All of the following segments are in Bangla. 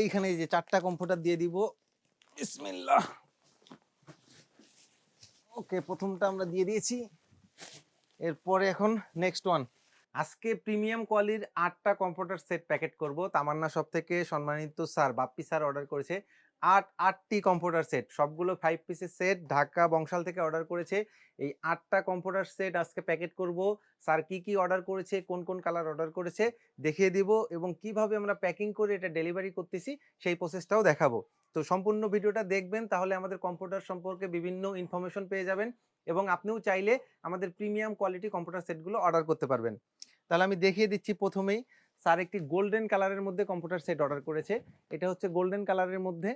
এইখানে এই যে চারটা কম্পিউটার দিয়ে দিব। ইসমিল্লাহ ওকে, প্রথমটা আমরা দিয়ে দিয়েছি। এরপরে এখন নেক্সট ওয়ান আজকে প্রিমিয়াম কোয়ালির আটটা কম্পিউটার সেট প্যাকেট করব। তামান্না সব থেকে সম্মানিত স্যার বাপ্পি স্যার অর্ডার করেছে। আট, আটটি কম্পিউটার সেট সবগুলো ফাইভ পিসের সেট ঢাকা বংশাল থেকে অর্ডার করেছে। এই আটটা কম্পিউটার সেট আজকে প্যাকেট করব। স্যার কি কি অর্ডার করেছে, কোন কোন কালার অর্ডার করেছে, দেখিয়ে দিব এবং কীভাবে আমরা প্যাকিং করে এটা ডেলিভারি করতেছি, সেই প্রসেসটাও দেখাবো। তো সম্পূর্ণ ভিডিওটা দেখবেন, তাহলে আমাদের কম্পিউটার সম্পর্কে বিভিন্ন ইনফরমেশন পেয়ে যাবেন এবং আপনিও চাইলে আমাদের প্রিমিয়াম কোয়ালিটি কম্পিউটার সেটগুলো অর্ডার করতে পারবেন। তাহলে আমি দেখিয়ে দিচ্ছি প্রথমেই। স্যার একটি গোল্ডেন কালারের মধ্যে কম্পিউটার সেট অর্ডার করেছে। এটা হচ্ছে গোল্ডেন কালারের মধ্যে।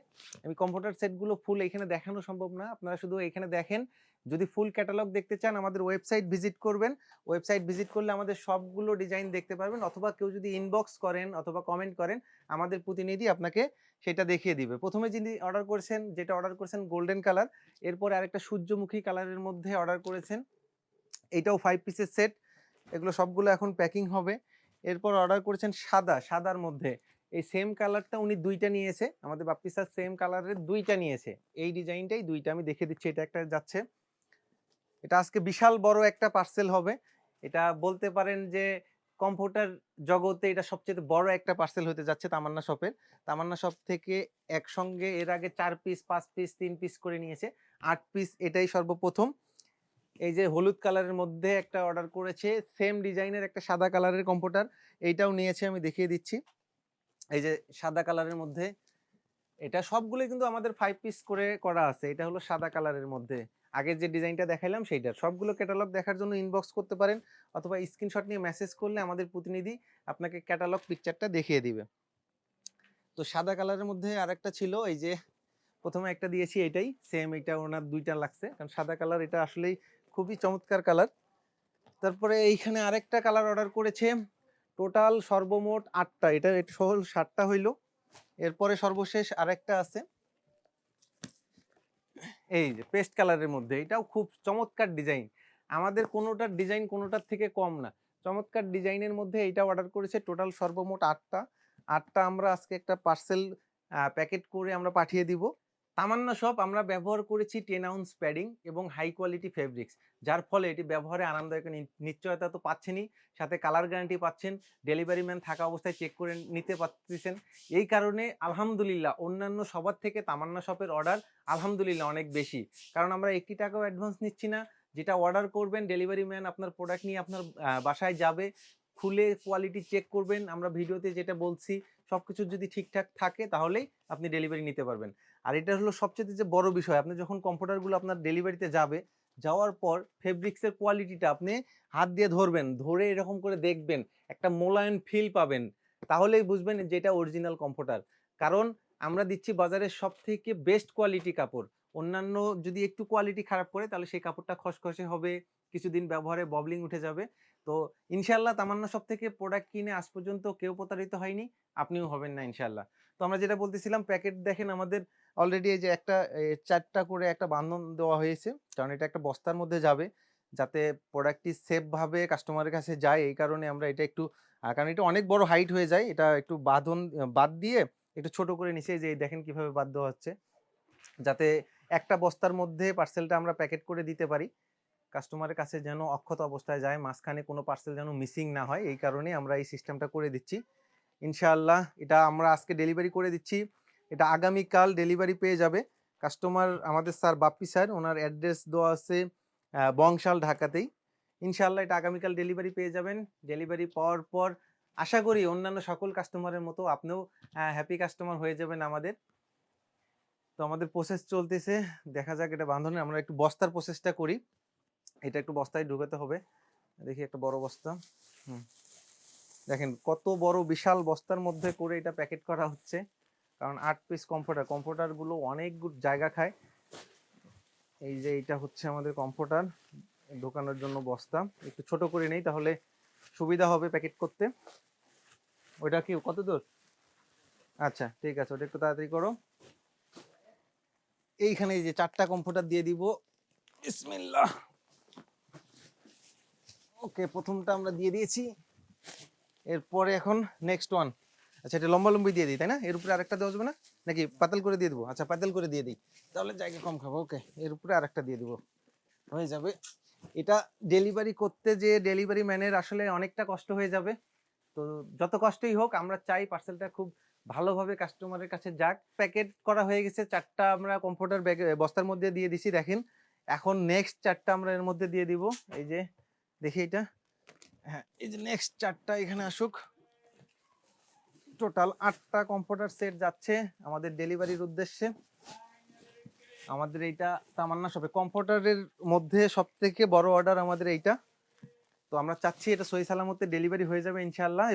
আমি কম্পিউটার সেটগুলো ফুল এখানে দেখানো সম্ভব না। আপনারা শুধু এখানে দেখেন। যদি ফুল ক্যাটালগ দেখতে চান, আমাদের ওয়েবসাইট ভিজিট করবেন। ওয়েবসাইট ভিজিট করলে আমাদের সবগুলো ডিজাইন দেখতে পারবেন। অথবা কেউ যদি ইনবক্স করেন অথবা কমেন্ট করেন, আমাদের প্রতিনিধি আপনাকে সেটা দেখিয়ে দিবে। প্রথমে যিনি অর্ডার করেছেন, যেটা অর্ডার করেছেন গোল্ডেন কালার এরপরে আরেকটা সূর্যমুখী কালারের মধ্যে অর্ডার করেছেন। এইটাও ফাইভ পিসের সেট এগুলো সবগুলো এখন প্যাকিং হবে। এরপর অর্ডার করেছেন সাদা, সাদার মধ্যে। এই সেম কালারটা উনি দুইটা নিয়েছে। আমাদের বাপ্পি স্যার সেম কালারের দুইটা নিয়েছে। এই ডিজাইনটাই দুইটা। আমি দেখে দিচ্ছি, এটা একটা যাচ্ছে। এটা আজকে বিশাল বড় একটা পার্সেল হবে। এটা বলতে পারেন যে কম্পিউটার জগতে এটা সবচেয়ে বড় একটা পার্সেল হতে যাচ্ছে তামান্না শপের তামান্না শপ থেকে একসঙ্গে এর আগে চার পিস পাঁচ পিস তিন পিস করে নিয়েছে। আট পিস এটাই সর্বপ্রথম। এই যে হলুদ কালারের মধ্যে একটা অর্ডার করেছে, সেম ডিজাইনের একটা সাদা কালারের কম্পিউটার এইটাও নিয়েছে, আমি দেখিয়ে দিচ্ছি। এই যে সাদা কালারের মধ্যে, এটা সবগুলো কিন্তু আমাদের ফাইভ পিস করে করা আছে। এটা হলো সাদা কালারের মধ্যে। আগের যে ডিজাইনটা দেখাইলাম, সেইটার। সবগুলো ক্যাটালগ দেখার জন্য ইনবক্স করতে পারেন অথবা স্ক্রিনশট নিয়ে মেসেজ করলে আমাদের প্রতিনিধি আপনাকে ক্যাটালগ পিকচারটা দেখিয়ে দিবে। তো সাদা কালারের মধ্যে আরেকটা ছিল, এই যে প্রথমে একটা দিয়েছি, এটাই। সেম এটা ওনার দুইটা লাগছে। কারণ সাদা কালার এটা আসলেই খুবই চমৎকার কালার। তারপরে এইখানে আরেকটা কালার অর্ডার করেছে। টোটাল সর্বমোট আটটা, এটা এটা সহ সাতটা হইল। এরপরে সর্বশেষ আরেকটা আছে। এই যে পেস্ট কালারের মধ্যে, এটাও খুব চমৎকার ডিজাইন। আমাদের কোনোটার ডিজাইন কোনোটার থেকে কম না। চমৎকার ডিজাইনের মধ্যে এইটা অর্ডার করেছে, টোটাল সর্বমোট আটটা। আটটা আমরা আজকে একটা পার্সেল প্যাকেট করে আমরা পাঠিয়ে দিব। তামান্না সব আমরা ব্যবহার করেছি টেন আউন্স প্যাডিং এবং হাই কোয়ালিটি ফেব্রিক্স যার ফলে এটি ব্যবহারে আরামদায়ক নিশ্চয়তা তো পাচ্ছেনই, সাথে কালার গ্যারান্টি পাচ্ছেন ডেলিভারি ম্যান থাকা অবস্থায় চেক করে নিতে পারতেছেন। এই কারণে আলহামদুলিল্লাহ অন্যান্য সবার থেকে তামান্না শপের অর্ডার আলহামদুলিল্লাহ অনেক বেশি। কারণ আমরা একটি টাকাও অ্যাডভান্স নিচ্ছি না, যেটা অর্ডার করবেন ডেলিভারি ম্যান আপনার প্রোডাক্ট নিয়ে আপনার বাসায় যাবে, খুলে কোয়ালিটি চেক করবেন। আমরা ভিডিওতে যেটা বলছি সবকিছু যদি ঠিকঠাক থাকে তাহলেই আপনি ডেলিভারি নিতে পারবেন। আর এটা হলো সবচেয়ে যে বড় বিষয়, আপনি যখন কম্পিউটারগুলো আপনার ডেলিভারিতে যাবে, যাওয়ার পর ফেব্রিক্সের কোয়ালিটিটা আপনি হাত দিয়ে ধরবেন, ধরে এরকম করে দেখবেন, একটা মোলায়েম ফিল পাবেন, তাহলেই বুঝবেন যে এটা অরিজিনাল কম্পিউটার কারণ আমরা দিচ্ছি বাজারের সব থেকে বেস্ট কোয়ালিটি কাপড়। অন্যান্য যদি একটু কোয়ালিটি খারাপ করে তাহলে সেই কাপড়টা খসখসে হবে কিছুদিন ব্যবহারে ববলিং উঠে যাবে। তো ইনশাল্লাহ তামান্না সব থেকে প্রোডাক্ট কিনে আজ পর্যন্ত কেউ প্রতারিত হয়নি, আপনিও হবেন না ইনশাল্লাহ তো আমরা যেটা বলতেছিলাম প্যাকেট দেখেন আমাদের অলরেডি এই যে একটা চারটা করে একটা বান্ধন দেওয়া হয়েছে, কারণ এটা একটা বস্তার মধ্যে যাবে, যাতে প্রোডাক্টটি সেফভাবে কাস্টমারের কাছে যায়। এই কারণে আমরা এটা একটু কারণ এটা অনেক বড় হাইট হয়ে যায়, এটা একটু বাঁধন বাদ দিয়ে একটু ছোট করে নিচে যে দেখেন কীভাবে বাদ দেওয়া হচ্ছে, যাতে একটা বস্তার মধ্যে পার্সেলটা আমরা প্যাকেট করে দিতে পারি। কাস্টমারের কাছে যেন অক্ষত অবস্থায় যায়, মাঝখানে কোনো পার্সেল যেন মিসিং না হয়, এই কারণে আমরা এই সিস্টেমটা করে দিচ্ছি। ইনশাআল্লাহ এটা আমরা আজকে ডেলিভারি করে দিচ্ছি। এটা আগামীকাল ডেলিভারি পেয়ে যাবে। কাস্টমার আমাদের স্যার বাপ্পি স্যার ওনার অ্যাড্রেস দেওয়া আছে বংশাল ঢাকাতেই। ইনশাআল্লাহ এটা আগামীকাল ডেলিভারি পেয়ে যাবেন। ডেলিভারি পাওয়ার পর আশা করি অন্যান্য সকল কাস্টমারের মতো আপনিও হ্যাপি কাস্টমার হয়ে যাবেন আমাদের। তো আমাদের প্রসেস চলতেছে। দেখা যাক এটা বান্ধনে আমরা একটু বস্তার প্রসেসটা করি। এটা একটু বস্তায় ঢুকাতে হবে। দেখি একটা বড় বস্তা। হুম। দেখেন, কত বড় বিশাল বস্তার মধ্যে করে এটা প্যাকেট করা হচ্ছে। কারণ আট পিস কম্পিউটার কম্পিউটারগুলো অনেক জায়গা খায়। এই যে এটা হচ্ছে আমাদের কম্পিউটার ঢোকানোর জন্য বস্তা। একটু ছোট করে নেই, তাহলে সুবিধা হবে প্যাকেট করতে। ওইটা কি, কত দূর? আচ্ছা ঠিক আছে, ওটা একটু তাড়াতাড়ি করো। এইখানে এই যে চারটা কম্পিউটার দিয়ে দিব। বিসমিল্লাহ। ওকে, প্রথমটা আমরা দিয়ে দিয়েছি। এরপরে এখন নেক্সট ওয়ান আচ্ছা এটা লম্বা লম্বি দিয়ে দিই, তাই না? এর উপরে আরেকটা দেওয়া যাবে না? নাকি পাতাল করে দিয়ে দেবো? আচ্ছা পাতাল করে দিয়ে দিই। তাহলে জায়গা কম খাব, ওকে। এর উপরে আরেকটা দিয়ে দেবো। হয়ে যাবে। এটা ডেলিভারি করতে যে ডেলিভারি ম্যানের আসলে অনেকটা কষ্ট হয়ে যাবে। তো যত কষ্টই হোক, আমরা চাই পার্সেলটা খুব ভালোভাবে কাস্টমারের কাছে যাক। প্যাকেট করা হয়ে গেছে, চারটা আমরা কম্পিউটার ব্যাগ বস্তার মধ্যে দিয়ে দিছি, দেখেন। এখন নেক্সট চারটা আমরা এর মধ্যে দিয়ে দিব। এই যে দেখি এটা। হ্যাঁ এই যে নেক্সট চারটা এখানে আসুক। টোটাল আটটা কম্পিউটার সেট যাচ্ছে আমাদের ডেলিভারির উদ্দেশ্যে। আমাদের এইটা তামান্না শপে কম্পিউটারের মধ্যে সব থেকে বড় অর্ডার আমাদের এইটা। তো আমরা চাচ্ছি এটা সহি সালামতে ডেলিভারি হয়ে যাবে ইনশাল্লাহ